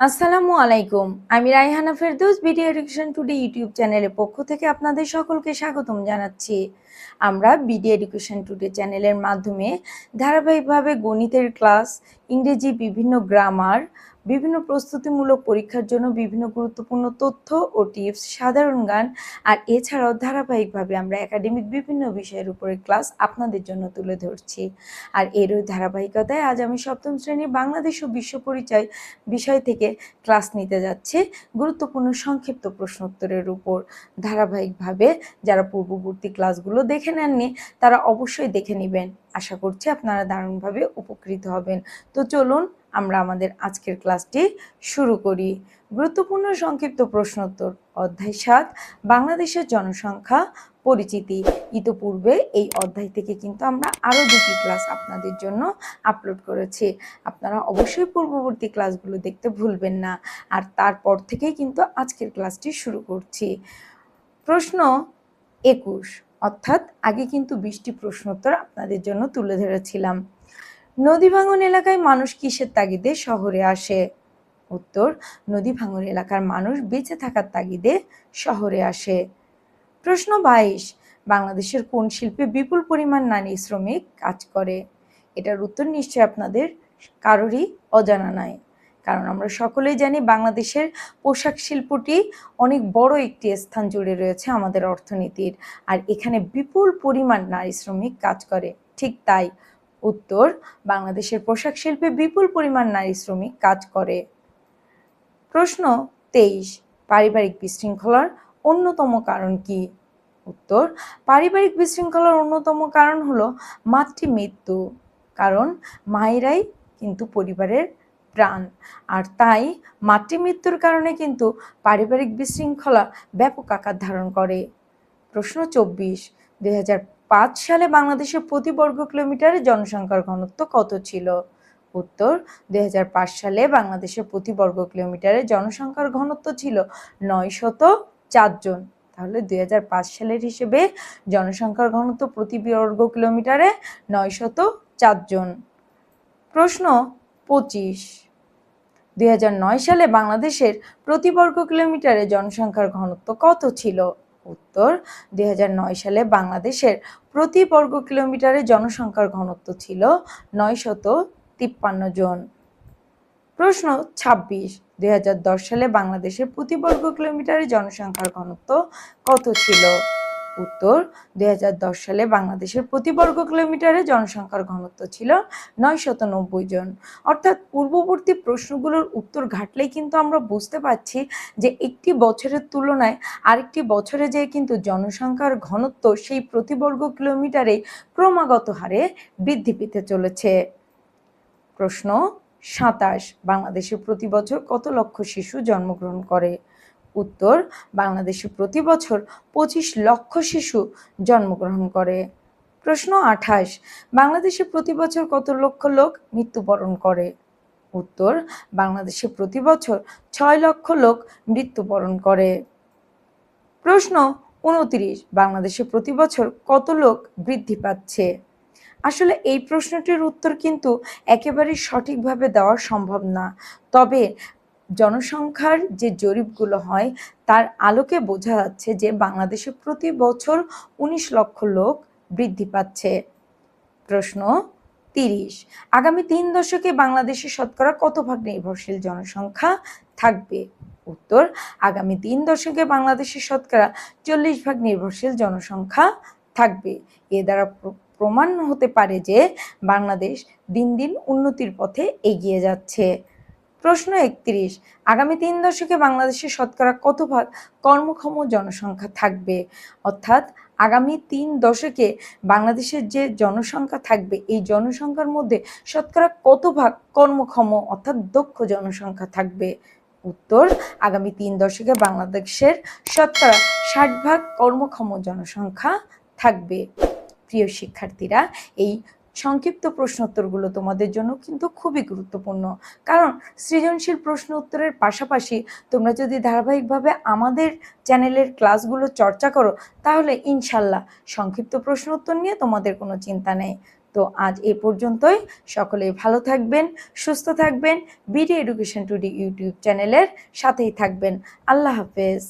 আসসালামু আলাইকুম। আমি Raihana Ferdous, Video Education Today YouTube চ্যানেলের পক্ষ থেকে আপনাদের সকলকে স্বাগতম জানাচ্ছি। আমরা বিডি এডুকেশন টুডে চ্যানেলের মাধ্যমে ধারাবাহিকভাবে গণিতের ক্লাস ইংরেজি বিভিন্ন গ্রামার বিভিন্ন প্রস্তুতিমূলক পরীক্ষার জন্য বিভিন্ন গুরুত্বপূর্ণ তথ্য ও টিপস সাধারণ গান আর এছাড়াও ধারাবাহিকভাবে আমরা একাডেমিক বিভিন্ন বিষয়ের উপরে ক্লাস আপনাদের জন্য তুলে ধরছি। আর এরই ধারাবাহিকতায় আজ আমি সপ্তম শ্রেণির বাংলাদেশ ও বিশ্ব পরিচয় বিষয় থেকে ক্লাস নিতে যাচ্ছি গুরুত্বপূর্ণ সংক্ষিপ্ত প্রশ্নোত্তরের উপর। ধারাবাহিকভাবে যারা পূর্ববর্তী ক্লাসগুলো দেখে নেননি, তারা অবশ্যই দেখে নেবেন। আশা করছি আপনারা দারুণভাবে উপকৃত হবেন। তো চলুন আমরা আমাদের আজকের ক্লাসটি শুরু করি। গুরুত্বপূর্ণ সংক্ষিপ্ত প্রশ্নোত্তর, অধ্যায় সাত, বাংলাদেশের জনসংখ্যা পরিচিতি। ইতোপূর্বে এই অধ্যায় থেকে কিন্তু আমরা আরও দুটি ক্লাস আপনাদের জন্য আপলোড করেছি। আপনারা অবশ্যই পূর্ববর্তী ক্লাসগুলো দেখতে ভুলবেন না। আর তারপর থেকেই কিন্তু আজকের ক্লাসটি শুরু করছি। প্রশ্ন একুশ অর্থাৎ আগে কিন্তু বিশটি প্রশ্নোত্তর আপনাদের জন্য তুলে ধরেছিলাম। নদী ভাঙন এলাকায় মানুষ কিসের তাগিদে শহরে আসে? উত্তর, নদী ভাঙন এলাকার মানুষ বেঁচে থাকার তাগিদে শহরে আসে। প্রশ্ন বাইশ, বাংলাদেশের কোন শিল্পে বিপুল পরিমাণ নারী শ্রমিক কাজ করে? এটার উত্তর নিশ্চয়ই আপনাদের কারোরই অজানা নয় কারণ আমরা সকলেই জানি বাংলাদেশের পোশাক শিল্পটি অনেক বড় একটি স্থান জুড়ে রয়েছে আমাদের অর্থনীতির। আর এখানে বিপুল পরিমাণ নারী শ্রমিক কাজ করে। ঠিক তাই উত্তর, বাংলাদেশের পোশাক শিল্পে বিপুল পরিমাণ নারী শ্রমিক কাজ করে। প্রশ্ন তেইশ, পারিবারিক বিশৃঙ্খলার অন্যতম কারণ কি? উত্তর, পারিবারিক বিশৃঙ্খলার অন্যতম কারণ হলো মাতৃ মৃত্যু কারণ মায়েরাই কিন্তু পরিবারের প্রাণ। আর তাই মাতৃমৃত্যুর কারণে কিন্তু পারিবারিক বিশৃঙ্খলা ব্যাপক আকার ধারণ করে। প্রশ্ন চব্বিশ, দুই সালে বাংলাদেশের প্রতি বর্গ কিলোমিটারে জনসংখ্যার ঘনত্ব কত ছিল? উত্তর দু হাজার পাঁচ সালে বাংলাদেশের প্রতি বর্গ কিলোমিটারে জনসংখ্যার ঘনত্ব ছিল নয় শত চারজন তাহলে দুই হাজার পাঁচ সালের হিসেবে জনসংখ্যার ঘনত্ব প্রতি বর্গ কিলোমিটারে নয় শত চারজন প্রশ্ন পঁচিশ দু হাজার নয় সালে বাংলাদেশের প্রতি বর্গ কিলোমিটারে জনসংখ্যার ঘনত্ব কত ছিল? উত্তর, দুই হাজার নয় সালে বাংলাদেশের প্রতি বর্গ কিলোমিটারে জনসংখ্যার ঘনত্ব ছিল নয়শত তিপ্পান্ন জন। প্রশ্ন ২৬ দুই সালে বাংলাদেশের প্রতি বর্গ কিলোমিটারে জনসংখ্যার ঘনত্ব কত ছিল? উত্তর, দুই হাজার দশ সালে বাংলাদেশের প্রতি বর্গ কিলোমিটারে জনসংখ্যার ঘনত্ব ছিল নয় জন। অর্থাৎ পূর্ববর্তী প্রশ্নগুলোর উত্তর ঘাটলেই কিন্তু আমরা বুঝতে পারছি যে একটি বছরের তুলনায় আরেকটি বছরে যে কিন্তু জনসংখ্যার ঘনত্ব সেই প্রতি বর্গ কিলোমিটারে ক্রমাগত হারে বৃদ্ধি পেতে চলেছে। প্রশ্ন, সাতাশ, বাংলাদেশে প্রতি বছর কত লক্ষ শিশু জন্মগ্রহণ করে? উত্তর, বাংলাদেশে প্রতি বছর পঁচিশ লক্ষ শিশু জন্মগ্রহণ করে। প্রশ্ন আঠাশ, বাংলাদেশে প্রতি বছর কত লক্ষ লোক মৃত্যুবরণ করে? উত্তর, বাংলাদেশে প্রতি বছর ছয় লক্ষ লোক মৃত্যুবরণ করে। প্রশ্ন উনত্রিশ, বাংলাদেশে প্রতি বছর কত লোক বৃদ্ধি পাচ্ছে? আসলে এই প্রশ্নটির উত্তর কিন্তু একেবারে সঠিকভাবে দেওয়া সম্ভব না। তবে জনসংখ্যার যে জরিপগুলো হয়, তার আলোকে বোঝা যাচ্ছে যে বাংলাদেশে প্রতি বছর উনিশ লক্ষ লোক বৃদ্ধি পাচ্ছে। প্রশ্ন তিরিশ, আগামী তিন দশকে বাংলাদেশে শতকরা কত ভাগ নির্ভরশীল জনসংখ্যা থাকবে? উত্তর, আগামী তিন দশকে বাংলাদেশের শতকরা চল্লিশ ভাগ নির্ভরশীল জনসংখ্যা থাকবে। এ দ্বারা প্রমাণ হতে পারে যে বাংলাদেশ দিন দিন উন্নতির পথে এগিয়ে যাচ্ছে। প্রশ্ন একত্রিশ, আগামী তিন দশকে বাংলাদেশের শতকরা কত ভাগ কর্মক্ষম জনসংখ্যা থাকবে? অর্থাৎ আগামী তিন দশকে বাংলাদেশের যে জনসংখ্যা থাকবে, এই জনসংখ্যার মধ্যে শতকরা কত ভাগ কর্মক্ষম, অর্থাৎ দক্ষ জনসংখ্যা থাকবে? উত্তর, আগামী তিন দশকে বাংলাদেশের শতকরা ষাট ভাগ কর্মক্ষম জনসংখ্যা থাকবে। প্রিয় শিক্ষার্থীরা, এই সংক্ষিপ্ত প্রশ্ন উত্তরগুলো তোমাদের জন্য কিন্তু খুবই গুরুত্বপূর্ণ। কারণ সৃজনশীল প্রশ্ন উত্তরের পাশাপাশি তোমরা যদি ধারাবাহিকভাবে আমাদের চ্যানেলের ক্লাসগুলো চর্চা করো, তাহলে ইনশাল্লাহ সংক্ষিপ্ত প্রশ্ন উত্তর নিয়ে তোমাদের কোনো চিন্তা নেই। তো আজ এ পর্যন্তই। সকলে ভালো থাকবেন, সুস্থ থাকবেন। বিডি এডুকেশন টুডি ইউটিউব চ্যানেলের সাথেই থাকবেন। আল্লাহ হাফেজ।